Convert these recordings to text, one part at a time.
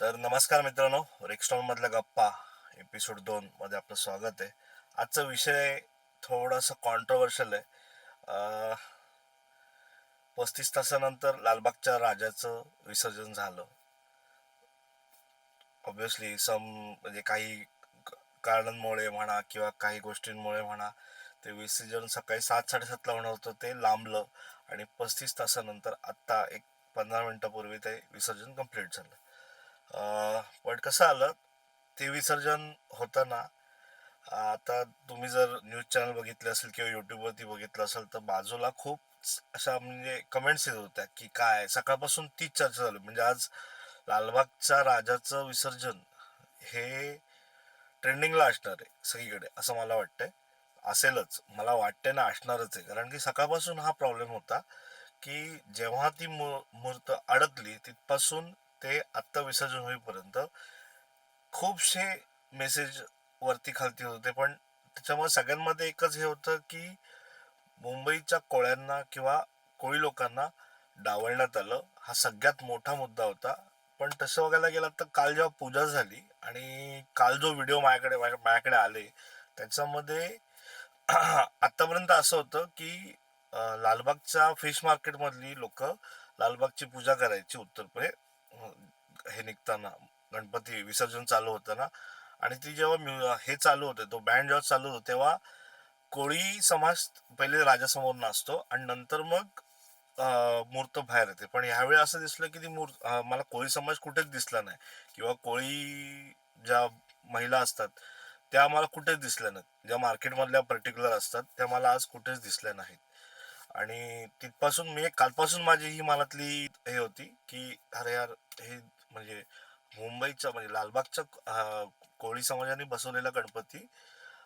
तर नमस्कार मित्रांनो रेक्स्टॉन मधल्या गप्पा एपिसोड दोन मध्ये आपलं स्वागत आहे. आजचा विषय थोडासा कॉन्ट्रोवर्शियल आहे. पस्तीस तासानंतर लालबागच्या राजाचं विसर्जन झालं. ऑब्विसली सम म्हणजे काही कारणांमुळे म्हणा किंवा काही गोष्टींमुळे म्हणा ते विसर्जन सकाळी सात साडेसातला होणार होतं ते लांबलं आणि पस्तीस तासानंतर आत्ता एक पंधरा मिनटापूर्वी ते विसर्जन कंप्लीट झालं. पण कसं आलं ते विसर्जन होताना आता तुम्ही जर न्यूज चॅनल बघितले असेल किंवा युट्यूबवरती बघितलं असेल तर बाजूला खूप अशा म्हणजे कमेंट्स येत होत्या की काय सकाळपासून तीच चर्चा झाली. म्हणजे आज लालबागच्या राजाचं विसर्जन हे ट्रेंडिंगला असणार आहे सगळीकडे असं मला वाटतंय. असेलच मला वाटतंय ना असणारच आहे. कारण की सकाळपासून हा प्रॉब्लेम होता की जेव्हा ती मु मूर्त अडकली तिथपासून ते आत्ता विसर्जन होईपर्यंत खूपसे मेसेज वरती खालती होते. पण त्याच्यामुळे सगळ्यांमध्ये एकच हे होतं की मुंबईच्या कोळ्यांना किंवा कोळी लोकांना डावलण्यात आलं. हा सगळ्यात मोठा मुद्दा होता. पण तसं बघायला गेलं तर काल जेव्हा पूजा झाली आणि काल जो व्हिडिओ माझ्याकडे माझ्याकडे आले त्याच्यामध्ये आतापर्यंत असं होतं की लालबागच्या फिश मार्केटमधली लोक लालबागची पूजा करायची उत्तरपुढे हे निघताना गणपती विसर्जन चालू होतं ना आणि ती जेव्हा म्यु- हे चालू होते तो बँड जेव्हा चालू होतो तेव्हा कोळी समाज पहिले राजासमोर नाचतो आणि नंतर मग मूर्त बाहेर येते. पण ह्यावेळी असं दिसलं की ती मूर्त मला कोळी समाज कुठेच दिसला नाही. किंवा कोळी ज्या महिला असतात त्या मला कुठेच दिसल्या नाहीत. ज्या मार्केटमधल्या पर्टिक्युलर असतात त्या मला आज कुठेच दिसल्या नाहीत. आणि तिथपासून मी कालपासून माझी ही मनातली हे होती की अरे यार हे म्हणजे मुंबईचा म्हणजे लालबागच्या कोळी समाजाने बसवलेला गणपती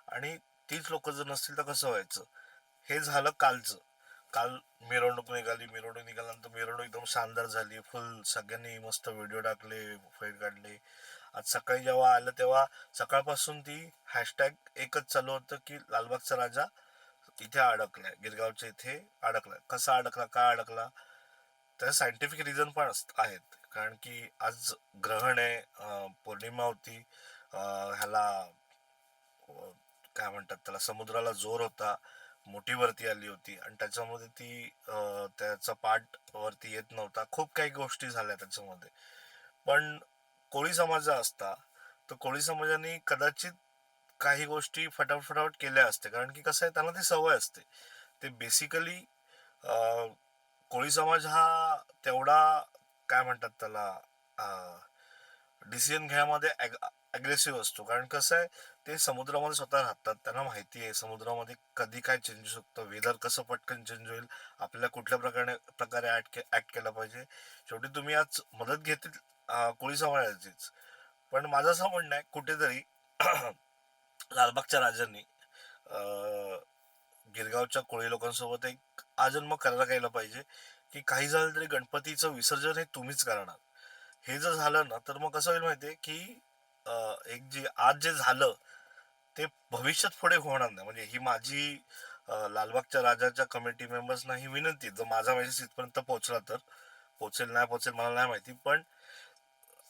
आणि तीच लोक जर नसतील तर कसं व्हायचं? हे झालं कालचं. काल मिरवणूक निघाली. मिरवणूक निघाल्यानंतर मिरवणूक एकदम शानदार झाली. फुल सगळ्यांनी मस्त व्हिडिओ टाकले फाईट काढले. आज सकाळी जेव्हा आलं तेव्हा सकाळपासून ती हॅशटॅग एकच चालू होतं की लालबागचा राजा इथे अडकलाय. गिरगावच्या इथे अडकलाय. कसा अडकला? का अडकला? त्याचे सायंटिफिक रिझन पण आहेत. कारण की आज ग्रहण आहे पौर्णिमा होती ह्याला काय म्हणतात त्याला समुद्राला जोर होता मोठी वरती आली होती आणि त्याच्यामध्ये ती त्याचा पाठ वरती येत नव्हता. खूप काही गोष्टी झाल्या त्याच्यामध्ये. पण कोळी समाज असता तर कोळी समाजाने कदाचित काही गोष्टी फटाफटाफट केल्या असते कारण की कसं आहे त्यांना ती सवय असते. ते बेसिकली कोळी समाज हा तेवढा काय म्हणतात त्याला डिसिजन घ्यायमध्ये अग्रेसिव्ह असतो. कारण कसं आहे ते समुद्रामध्ये स्वतः राहतात त्यांना माहिती आहे समुद्रामध्ये कधी काय चेंज होऊ शकतं वेदर कसं पटकन चेंज होईल आपल्याला कुठल्या प्रकारे प्रकारे ऍक्ट ऍक्ट केला पाहिजे. शेवटी तुम्ही आज मदत घेतील कोळी समाजाचीच. पण माझं असं म्हणणं आहे कुठेतरी लालबागच्या राजांनी गिरगावच्या कोळी लोकांसोबत एक आजन्म करायला गेलं पाहिजे की काही झालं तरी गणपतीचं विसर्जन हे तुम्हीच करणार. हे जर झालं ना तर मग कसं होईल माहितीये की एक जे आज जे झालं ते भविष्यात पुढे होणार नाही. म्हणजे ही माझी लालबागच्या राजाच्या कमिटी मेंबर्सना ही विनंती जर माझा मेसेज इथपर्यंत पोहोचला तर पोचेल नाही पोचेल मला नाही माहिती. पण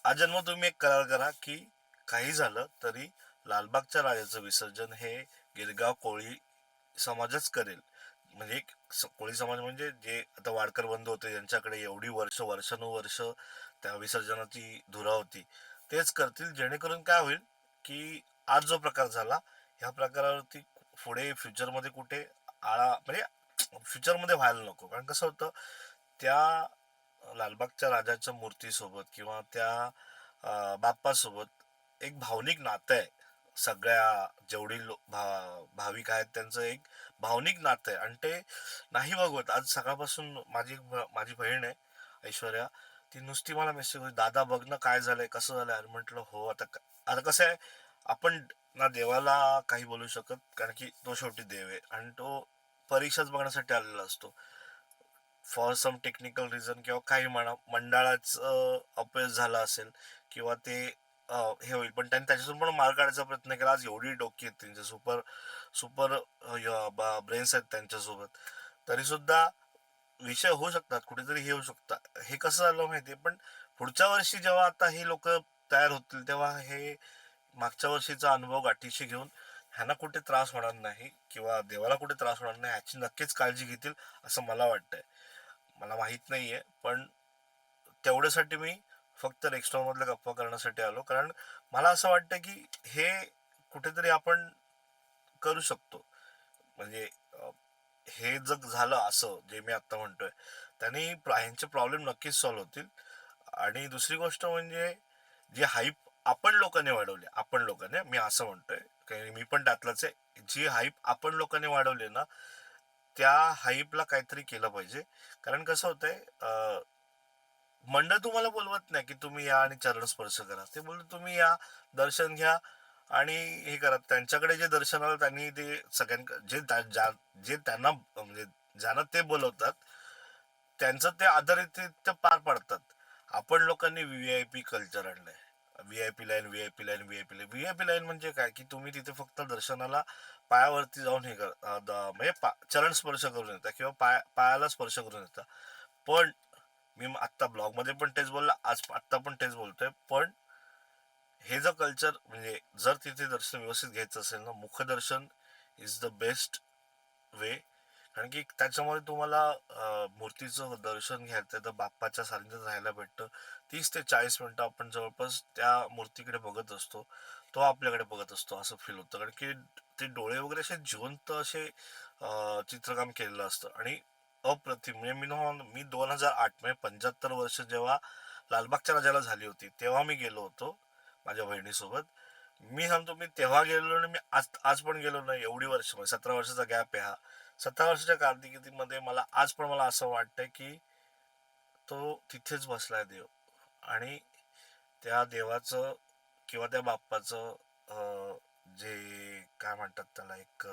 आजन्म तुम्ही एक करार करा की काही झालं तरी लालबागच्या राजाचं विसर्जन हे गिरगाव कोळी समाजच करेल. म्हणजे एक स- कोळी समाज म्हणजे जे आता वाडकर बंधू होते ज्यांच्याकडे एवढी वर्ष वर्षानुवर्ष त्या विसर्जनाची धुरा होती तेच करतील. जेणेकरून काय होईल की आज जो प्रकार झाला ह्या प्रकारावरती पुढे फ्युचरमध्ये कुठे आळा म्हणजे फ्युचरमध्ये व्हायला नको. कारण कसं होतं त्या लालबागच्या राजाच्या मूर्तीसोबत किंवा त्या बाप्पासोबत एक भावनिक नातं आहे. सगळ्या जेवढी लो भा भाविक आहेत त्यांचं एक भावनिक नातं आहे. आणि ते नाही बघवत. आज सकाळपासून माझी माझी बहीण आहे ऐश्वर्या. ती नुसती मला मेसेज होती दादा बघ ना काय झालंय कसं झालंय? अरे म्हटलं हो आता आता कसं आहे आपण ना देवाला काही बोलू शकत कारण की तो शेवटी देव आहे. आणि तो परीक्षाच बघण्यासाठी आलेला असतो. फॉर सम टेक्निकल रिझन किंवा काही म्हणा मंडळाचं अपयश झालं असेल किंवा ते हे होईल. पण त्यांनी त्याच्यातून पण मार्ग काढायचा प्रयत्न केला. आज एवढी डोकी आहेत त्यांचे सुपर सुपर ब्रेन्स आहेत त्यांच्यासोबत. तरी सुद्धा विषय होऊ शकतात. कुठेतरी हे होऊ शकतात हे कसं झालं माहितीये? पण पुढच्या वर्षी जेव्हा आता ही लोक तयार होतील तेव्हा हे मागच्या वर्षीचा अनुभव गाठीशी घेऊन ह्यांना कुठे त्रास होणार नाही किंवा देवाला कुठे त्रास होणार नाही ह्याची नक्कीच काळजी घेतील असं मला वाटतंय. मला माहीत नाहीये. पण तेवढ्यासाठी मी फक्त रेक्स्टॉल मधल्या गप्पा करण्यासाठी आलो. कारण मला असं वाटतं की हे कुठेतरी आपण करू शकतो. म्हणजे हे जग झालं असं जे मी आत्ता म्हणतोय त्यांनी ह्यांचे प्रॉब्लेम नक्कीच सॉल्व्ह होतील. आणि दुसरी गोष्ट म्हणजे जी हाईप आपण लोकांनी वाढवली आपण लोकांनी मी असं म्हणतोय. कारण मी पण त्यातलाच आहे. जी हाईप आपण लोकांनी वाढवली ना त्या हाईपला काहीतरी केलं पाहिजे. कारण कसं होतंय मंडळ तुम्हाला बोलवत नाही की तुम्ही या आणि चरण स्पर्श करा. ते बोल तुम्ही या दर्शन घ्या आणि हे करा. त्यांच्याकडे जे दर्शन आलं त्यांनी ते सगळ्यां जे त्या- ज्या- जे त्यांना म्हणजे ज्यांना ते बोलवतात त्यांचं ते आधारित पार पाडतात. आपण लोकांनी व्ही आय पी कल्चर आणलंय. V I P line V I P line V I P line. P line म्हणजे काय? की तुम्ही तिथे फक्त दर्शनाला पायावरती जाऊन हे कर म्हणजे पा- चरण स्पर्श करून येता किंवा पाय पायाला स्पर्श करून येता. पण मी आत्ता ब्लॉगमध्ये पण तेच बोलला आज आत्ता पण तेच बोलतोय. पण हे जर कल्चर म्हणजे जर तिथे दर्शन व्यवस्थित घ्यायचं असेल ना मुखदर्शन इज द बेस्ट वे कारण की त्याच्यामध्ये तुम्हाला मूर्तीचं दर्शन घ्यायचं तर बाप्पाच्या सानिध्यात राहायला भेटतं. तीस ते चाळीस मिनटं आपण जवळपास त्या मूर्तीकडे बघत असतो तो आपल्याकडे बघत असतो असं फील होतं. कारण की ते डोळे वगैरे असे जिवंत असे चित्रकाम केलेलं असतं. आणि अप्रतिम. म्हणजे मी मी दोन हजार आठ म्हणजे पंच्याहत्तर वर्ष जेव्हा लालबागच्या राजाला झाली होती तेव्हा मी गेलो होतो माझ्या बहिणीसोबत. मी सांगतो मी तेव्हा गेलो आणि मी आज आज पण गेलो नाही एवढी वर्ष म्हणजे सतरा वर्षाचा गॅप आहे हा. सतरा वर्षाच्या कार्तिकीमध्ये मला आज पण मला असं वाटतंय की तो तिथेच बसलाय देव. आणि त्या देवाचं किंवा त्या बाप्पाचं जे काय म्हणतात त्याला एक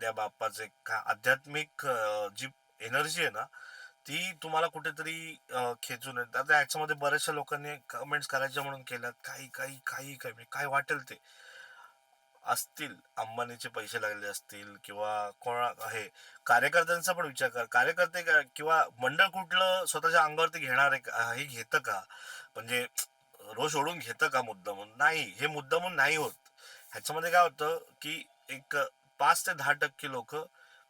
त्या बाप्पाचे का आध्यात्मिक जी एनर्जी आहे ना ती तुम्हाला कुठेतरी खेचून येते. आता ह्याच्यामध्ये बऱ्याचशा लोकांनी कमेंट्स करायच्या म्हणून केल्यात काही काही काही काही म्हणजे काय वाटेल ते? असतील. अंबानीचे पैसे लागले असतील किंवा कोणा हे कार्यकर्त्यांचा पण विचार कर कार्यकर्ते किंवा मंडळ कुठलं स्वतःच्या अंगावरती घेणार आहे हे घेतं का? म्हणजे रोज ओढून घेतं का मुद्दा म्हणून नाही. हे मुद्दामून नाही होत. ह्याच्यामध्ये काय होतं की एक पाच ते दहा टक्के लोक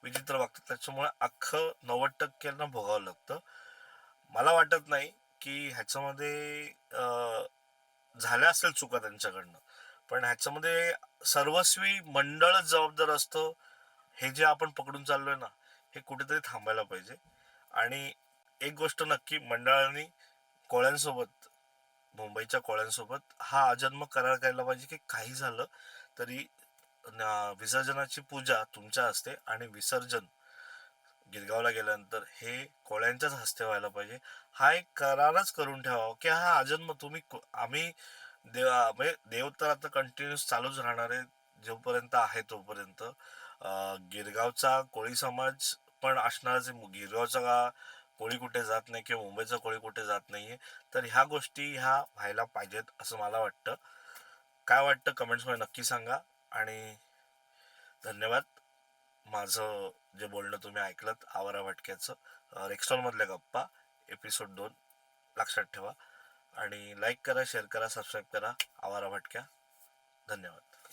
विचित्र वागतात. त्याच्यामुळे अख्खं नव्वद टक्क्यांना भोगावं लागतं. मला वाटत नाही की ह्याच्यामध्ये झाल्या असेल चुका त्यांच्याकडनं. पण ह्याच्यामध्ये सर्वस्वी मंडळच जबाबदार असतं हे जे आपण पकडून चाललोय ना हे कुठेतरी थांबायला पाहिजे. आणि एक गोष्ट नक्की मंडळाने कोळ्यांसोबत मुंबईच्या कोळ्यांसोबत हा अजन्म करार करायला पाहिजे की काही झालं तरी विसर्जनाची पूजा तुमच्या हस्ते आणि विसर्जन गिरगावला गेल्यानंतर हे कोळ्यांच्याच हस्ते व्हायला पाहिजे. हा एक करारच करून ठेवा की हा अजन्म तुम्ही को- आम्ही देव म्हणजे देव तर आता कंटिन्युअस चालूच राहणार आहे जोपर्यंत आहे तोपर्यंत. गिरगावचा कोळी समाज पण असणारच गिरगावचा कोळी कुठे जात नाही किंवा मुंबईचा कोळी कुठे जात नाहीये तर ह्या गोष्टी ह्या व्हायला पाहिजेत असं मला वाटतं. काय वाटतं? कमेंट्समध्ये नक्की सांगा. आणि धन्यवाद. माझं जे बोलणं तुम्ही ऐकलं आवारा भटक्याचं रेक्स्टॉलमधल्या गप्पा एपिसोड दोन लक्षात ठेवा. आणि लाईक करा शेअर करा सबस्क्राईब करा आवारा भटक्या. धन्यवाद.